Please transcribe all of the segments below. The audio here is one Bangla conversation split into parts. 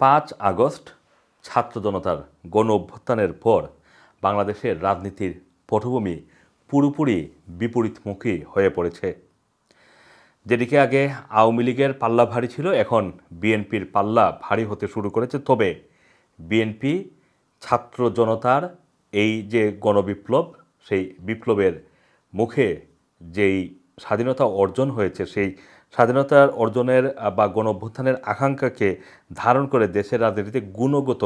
পাঁচ আগস্ট ছাত্র জনতার গণ অভ্যুত্থানের পর বাংলাদেশের রাজনীতির পটভূমি পুরোপুরি বিপরীতমুখী হয়ে পড়েছে। যেদিকে আগে আওয়ামী লীগের পাল্লা ভারী ছিল, এখন বিএনপির পাল্লা ভারী হতে শুরু করেছে। তবে বিএনপি ছাত্র জনতার এই যে গণবিপ্লব, সেই বিপ্লবের মুখে যেই স্বাধীনতা অর্জন হয়েছে, সেই স্বাধীনতার অর্জনের বা গণ অভ্যুত্থানের আকাঙ্ক্ষাকে ধারণ করে দেশের রাজনীতিতে গুণগত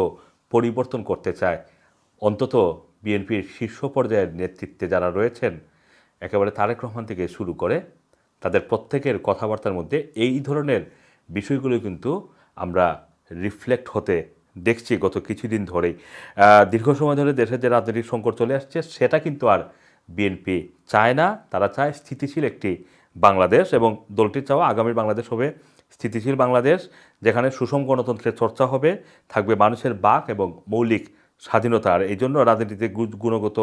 পরিবর্তন করতে চায়। অন্তত বিএনপির শীর্ষ পর্যায়ের নেতৃত্বে যারা রয়েছেন, একেবারে তারেক রহমান থেকে শুরু করে তাদের প্রত্যেকের কথাবার্তার মধ্যে এই ধরনের বিষয়গুলো কিন্তু আমরা রিফ্লেক্ট হতে দেখছি গত কিছুদিন ধরেই। দীর্ঘ সময় ধরে দেশে যে রাজনৈতিক সংকট চলে আসছে, সেটা কিন্তু আর বিএনপি চায় না। তারা চায় স্থিতিশীল একটি বাংলাদেশ এবং দলটির চাওয়া আগামী বাংলাদেশ হবে স্থিতিশীল বাংলাদেশ, যেখানে সুষম গণতন্ত্রের চর্চা হবে, থাকবে মানুষের বাক এবং মৌলিক স্বাধীনতা। আর এই জন্য রাজনীতিতে গুণগত,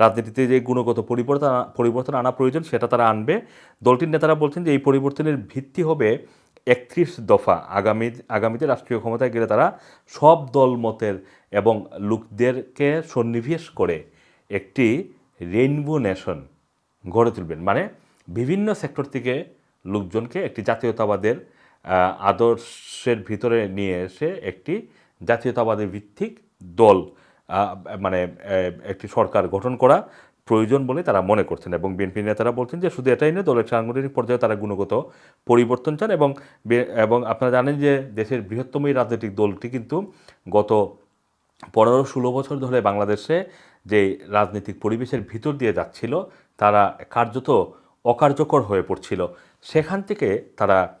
রাজনীতিতে যে গুণগত পরিবর্তন পরিবর্তন আনা প্রয়োজন, সেটা তারা আনবে। দলটির নেতারা বলছেন যে এই পরিবর্তনের ভিত্তি হবে একত্রিশ দফা। আগামী, আগামীতে রাষ্ট্রীয় ক্ষমতায় গেলে তারা সব দল মতের এবং লোকদেরকে সন্নিবেশ করে একটি রেইনবো নেশন গড়ে তুলবেন। মানে বিভিন্ন সেক্টর থেকে লোকজনকে একটি জাতীয়তাবাদের আদর্শের ভিতরে নিয়ে এসে একটি জাতীয়তাবাদের ভিত্তিক দল মানে একটি সরকার গঠন করা প্রয়োজন বলে তারা মনে করছেন এবং বিএনপি নেতারা বলছেন যে শুধু এটাই নয়, দলের সাংগঠনিক পর্যায়ে তারা গুণগত পরিবর্তন চান এবং এবং আপনারা জানেন যে দেশের বৃহত্তম এই রাজনৈতিক দলটি কিন্তু গত পনেরো ষোলো বছর ধরে বাংলাদেশে যে রাজনৈতিক পরিবেশের ভিতর দিয়ে যাচ্ছিল, তারা কার্যত অকার্যকর হয়ে পড়ছিল। সেখান থেকে তারা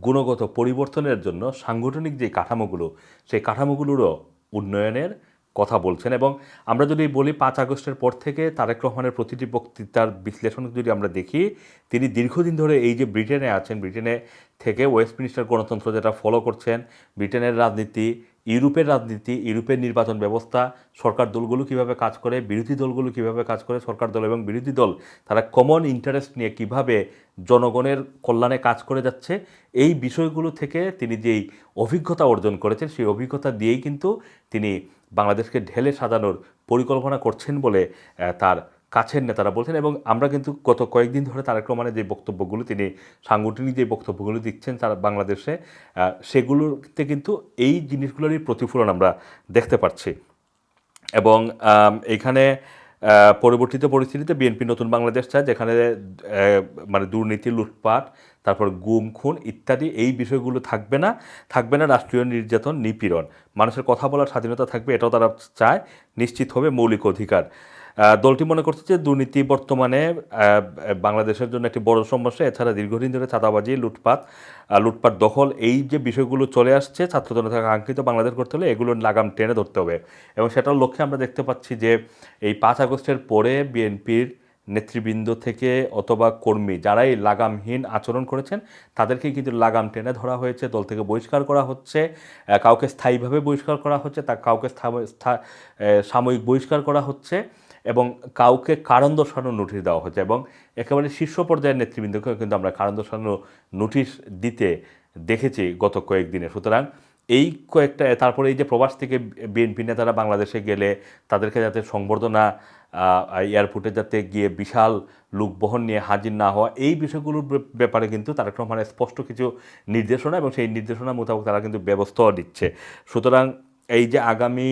গুণগত পরিবর্তনের জন্য সাংগঠনিক যে কাঠামোগুলো, সেই কাঠামোগুলোরও উন্নয়নের কথা বলছেন এবং আমরা যদি বলি পাঁচ আগস্টের পর থেকে তারেক রহমানের প্রতিটি বক্তৃতার বিশ্লেষণ যদি আমরা দেখি, তিনি দীর্ঘদিন ধরে এই যে ব্রিটেনে আছেন, ব্রিটেনে থেকে ওয়েস্টমিনিস্টার গণতন্ত্র যেটা ফলো করছেন ব্রিটেনের রাজনীতি ইউরোপের রাজনীতি ইউরোপের নির্বাচন ব্যবস্থা, সরকার দলগুলো কীভাবে কাজ করে, বিরোধী দলগুলো কীভাবে কাজ করে, সরকার দল এবং বিরোধী দল, তারা কমন ইন্টারেস্ট নিয়ে কীভাবে জনগণের কল্যাণে কাজ করে যাচ্ছে, এই বিষয়গুলো থেকে তিনি যেই অভিজ্ঞতা অর্জন করেছেন, সেই অভিজ্ঞতা দিয়েই কিন্তু তিনি বাংলাদেশকে ঢেলে সাজানোর পরিকল্পনা করছেন বলে তার কাছের নেতারা বলছেন এবং আমরা কিন্তু গত কয়েকদিন ধরে তারেক রহমানের যে বক্তব্যগুলো, তিনি সাংগঠনিক যে বক্তব্যগুলো দিচ্ছেন তারা বাংলাদেশে সেগুলোতে কিন্তু এই জিনিসগুলোরই প্রতিফলন আমরা দেখতে পাচ্ছি। এবং এখানে পরবর্তীতে পরিস্থিতিতে বিএনপি নতুন বাংলাদেশ চায়, যেখানে মানে দুর্নীতি, লুটপাট, তারপর গুম, খুন ইত্যাদি এই বিষয়গুলো থাকবে না থাকবে না রাষ্ট্রীয় নির্যাতন, নিপীড়ন। মানুষের কথা বলার স্বাধীনতা থাকবে, এটাও তারা চায়, নিশ্চিত হবে মৌলিক অধিকার। দলটি মনে করছে যে দুর্নীতি বর্তমানে বাংলাদেশের জন্য একটি বড় সমস্যা। এছাড়া দীর্ঘদিন ধরে চাঁদাবাজি, লুটপাট লুটপাট দখল, এই যে বিষয়গুলো চলে আসছে ছাত্র জনতা কাঙ্ক্ষিত বাংলাদেশ করতে হলে এগুলোর লাগাম টেনে ধরতে হবে। এবং সেটার লক্ষ্যে আমরা দেখতে পাচ্ছি যে এই পাঁচ আগস্টের পরে বিএনপির নেতৃবৃন্দ থেকে অথবা কর্মী যারাই লাগামহীন আচরণ করেছেন, তাদেরকে কিন্তু লাগাম টেনে ধরা হয়েছে, দল থেকে বহিষ্কার করা হচ্ছে কাউকে স্থায়ীভাবে বহিষ্কার করা হচ্ছে, তা কাউকে সাময়িক বহিষ্কার করা হচ্ছে। এবং কাউকে কারণ দর্শানোর নোটিশ দেওয়া হচ্ছে এবং একেবারে শীর্ষ পর্যায়ের নেতৃবৃন্দকেও কিন্তু আমরা কারণ দর্শানোর নোটিশ দিতে দেখেছি গত কয়েকদিনে। সুতরাং এই কয়েকটা, তারপরে এই যে প্রবাস থেকে বিএনপি নেতারা বাংলাদেশে গেলে তাদেরকে যাতে সংবর্ধনা এয়ারপোর্টে যাতে গিয়ে বিশাল লোকবহন নিয়ে হাজির না হওয়া, এই বিষয়গুলোর ব্যাপারে কিন্তু তারা তারেক রহমানের স্পষ্ট কিছু নির্দেশনা এবং সেই নির্দেশনা মোতাবেক তারা কিন্তু ব্যবস্থাও দিচ্ছে সুতরাং এই যে আগামী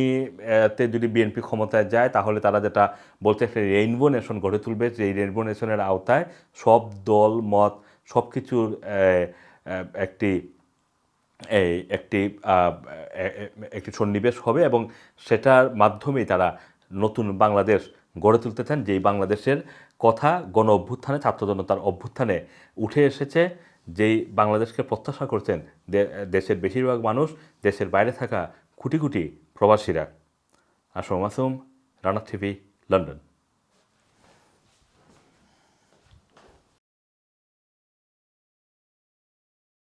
তে যদি বিএনপি ক্ষমতায় যায়, তাহলে তারা যেটা বলছে একটা রেইনবো নেশন গড়ে তুলবে। এই রেইনবো নেশনের আওতায় সব দল, মত সব কিছুর একটি এই একটি একটি সন্নিবেশ হবে এবং সেটার মাধ্যমেই তারা নতুন বাংলাদেশ গড়ে তুলতে চান, যেই বাংলাদেশের কথা গণ অভ্যুত্থানে, ছাত্র জনতার অভ্যুত্থানে উঠে এসেছে, যেই বাংলাদেশকে প্রত্যাশা করছেন দেশের বেশিরভাগ মানুষ, দেশের বাইরে থাকা কোটি কোটি প্রবাসীরা। Assam Masum Rana TV London.